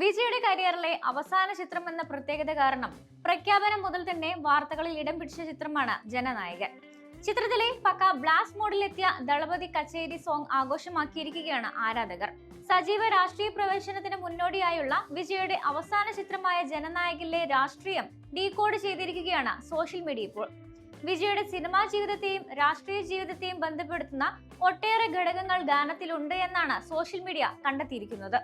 വിജയുടെ കരിയറിലെ അവസാന ചിത്രം എന്ന പ്രത്യേകത കാരണം പ്രഖ്യാപനം മുതൽ തന്നെ വാർത്തകളിൽ ഇടം പിടിച്ച ചിത്രമാണ് ജനനായകൻ. ചിത്രത്തിലെ പക്ക ബ്ലാസ്റ്റ് മോഡിലെത്തിയ ദളപതി കച്ചേരി സോങ് ആഘോഷമാക്കിയിരിക്കുകയാണ് ആരാധകർ. സജീവ രാഷ്ട്രീയ പ്രവേശനത്തിന് മുന്നോടിയായുള്ള വിജയുടെ അവസാന ചിത്രമായ ജനനായകിലെ രാഷ്ട്രീയം ഡീകോഡ് ചെയ്തിരിക്കുകയാണ് സോഷ്യൽ മീഡിയ ഇപ്പോൾ. വിജയുടെ സിനിമാ ജീവിതത്തെയും രാഷ്ട്രീയ ജീവിതത്തെയും ബന്ധപ്പെടുത്തുന്ന ഒട്ടേറെ ഘടകങ്ങൾ ഗാനത്തിലുണ്ട് എന്നാണ് സോഷ്യൽ മീഡിയ കണ്ടെത്തിയിരിക്കുന്നത്.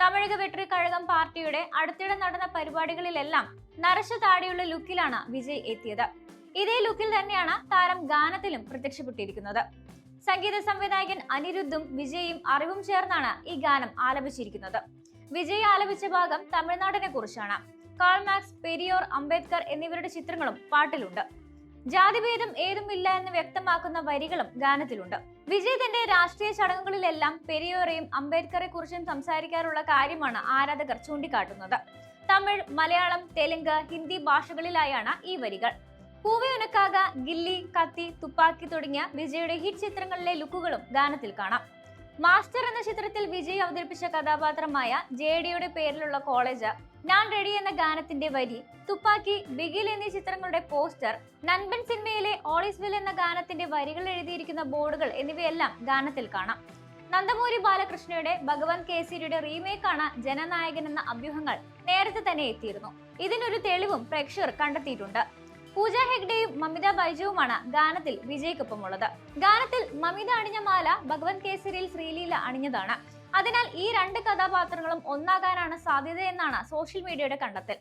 തമിഴക വെട്രി കഴകം പാർട്ടിയുടെ അടുത്തിടെ നടന്ന പരിപാടികളിലെല്ലാം നരശ താടിയുള്ള ലുക്കിലാണ് വിജയ് എത്തിയത്. ഇതേ ലുക്കിൽ തന്നെയാണ് താരം ഗാനത്തിലും പ്രത്യക്ഷപ്പെട്ടിരിക്കുന്നത്. സംഗീത സംവിധായകൻ അനിരുദ്ധും വിജയും അറിവും ചേർന്നാണ് ഈ ഗാനം ആലപിച്ചിരിക്കുന്നത്. വിജയ് ആലപിച്ച ഭാഗം തമിഴ്നാടിനെ കുറിച്ചാണ്. കാൾമാക്സ് പെരിയോർ അംബേദ്കർ എന്നിവരുടെ ചിത്രങ്ങളും പാട്ടിലുണ്ട്. ജാതിഭേദം ഏതുമില്ല എന്ന് വ്യക്തമാക്കുന്ന വരികളും ഗാനത്തിലുണ്ട്. വിജയ് തന്റെ രാഷ്ട്രീയ ചടങ്ങുകളിലെല്ലാം പെരിയോറെയും അംബേദ്കറെ കുറിച്ചും സംസാരിക്കാറുള്ള കാര്യമാണ് ആരാധകർ ചൂണ്ടിക്കാട്ടുന്നത്. തമിഴ് മലയാളം തെലുങ്ക് ഹിന്ദി ഭാഷകളിലായാണ് ഈ വരികൾ. പൂവയുനക്കാക ഗില്ലി കത്തി തുപ്പാക്കി തുടങ്ങിയ വിജയുടെ ഹിറ്റ് ചിത്രങ്ങളിലെ ലുക്കുകളും ഗാനത്തിൽ കാണാം. മാസ്റ്റർ എന്ന ചിത്രത്തിൽ വിജയ് അവതരിപ്പിച്ച കഥാപാത്രമായ ജെ ഡിയുടെ പേരിലുള്ള കോളേജ് ഞാൻ റെഡി എന്ന ഗാനത്തിന്റെ വരി തുപ്പാക്കി ബിഗിൽ എന്നീ ചിത്രങ്ങളുടെ പോസ്റ്റർ നൻപൻ സിനിമയിലെ ഓളിസ്വിൽ എന്ന ഗാനത്തിന്റെ വരികൾ എഴുതിയിരിക്കുന്ന ബോർഡുകൾ എന്നിവയെല്ലാം ഗാനത്തിൽ കാണാം. നന്ദമൂരി ബാലകൃഷ്ണയുടെ ഭഗവാൻ കേസരിയുടെ റീമേക്കാണ് ജനനായകൻ എന്ന അഭ്യൂഹങ്ങൾ നേരത്തെ തന്നെ എത്തിയിരുന്നു. ഇതിനൊരു തെളിവും പ്രേക്ഷകർ കണ്ടെത്തിയിട്ടുണ്ട്. പൂജ ഹെഗ്ഡെയും മമിത ബൈജുവുമാണ് ഗാനത്തിൽ വിജയ്ക്കൊപ്പമുള്ളത്. ഗാനത്തിൽ മമിത അണിഞ്ഞ മാല ഭഗവാൻ കേസരിയിൽ ശ്രീലീല അണിഞ്ഞതാണ്. അതിനാൽ ഈ രണ്ട് കഥാപാത്രങ്ങളും ഒന്നാകാനാണ് സാധ്യത എന്നാണ് സോഷ്യൽ മീഡിയയുടെ കണ്ടെത്തൽ.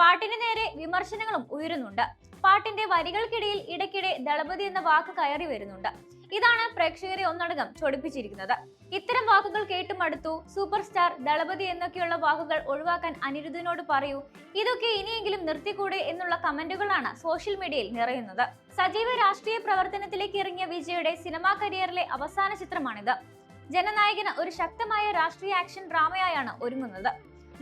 പാട്ടിന് നേരെ വിമർശനങ്ങളും ഉയരുന്നുണ്ട്. പാട്ടിന്റെ വരികൾക്കിടയിൽ ഇടയ്ക്കിടെ ദളപതി എന്ന വാക്ക് കയറി വരുന്നുണ്ട്. ഇതാണ് പ്രേക്ഷകരെ ഒന്നടങ്കം ചൊടിപ്പിച്ചിരിക്കുന്നത്. ഇത്തരം വാക്കുകൾ കേട്ടും അടുത്തു സൂപ്പർ സ്റ്റാർ ദളപതി എന്നൊക്കെയുള്ള വാക്കുകൾ ഒഴിവാക്കാൻ അനിരുദ്ധനോട് പറയൂ ഇതൊക്കെ ഇനിയെങ്കിലും നിർത്തിക്കൂടെ എന്നുള്ള കമന്റുകളാണ് സോഷ്യൽ മീഡിയയിൽ നിറയുന്നത്. സജീവ രാഷ്ട്രീയ പ്രവർത്തനത്തിലേക്ക് ഇറങ്ങിയ വിജയുടെ സിനിമാ കരിയറിലെ അവസാന ചിത്രമാണിത്. ജനനായകന് ഒരു ശക്തമായ രാഷ്ട്രീയ ആക്ഷൻ ഡ്രാമയായാണ് ഒരുങ്ങുന്നത്.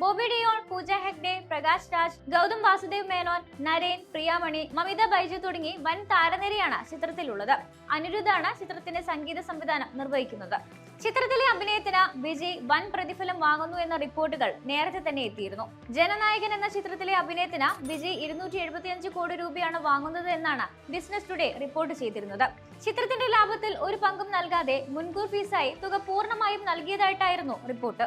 ബോബി ഡിയോൾ പൂജ ഹെഗ്ഡെ പ്രകാശ് രാജ് ഗൗതം വാസുദേവ് മേനോൻ നരേൻ പ്രിയാമണി മമിത ബൈജു തുടങ്ങി വൻ താരനിരയാണ് ചിത്രത്തിലുള്ളത്. അനിരുദ്ധാണ് ചിത്രത്തിന്റെ സംഗീത സംവിധാനം നിർവഹിക്കുന്നത്. ചിത്രത്തിലെ അഭിനയത്തിന് വിജയ് വൻ പ്രതിഫലം വാങ്ങുന്നു എന്ന റിപ്പോർട്ടുകൾ നേരത്തെ തന്നെ എത്തിയിരുന്നു. ജനനായകൻ എന്ന ചിത്രത്തിലെ അഭിനയത്തിന് വിജയ് ഇരുന്നൂറ്റി എഴുപത്തിയഞ്ച് കോടി രൂപയാണ് വാങ്ങുന്നത് എന്നാണ് ബിസിനസ് ടുഡേ റിപ്പോർട്ട് ചെയ്തിരുന്നത്. ചിത്രത്തിന്റെ ലാഭത്തിൽ ഒരു പങ്കും നൽകാതെ മുൻകൂർ ഫീസായി തുക പൂർണമായും നൽകിയതായിട്ടായിരുന്നു റിപ്പോർട്ട്.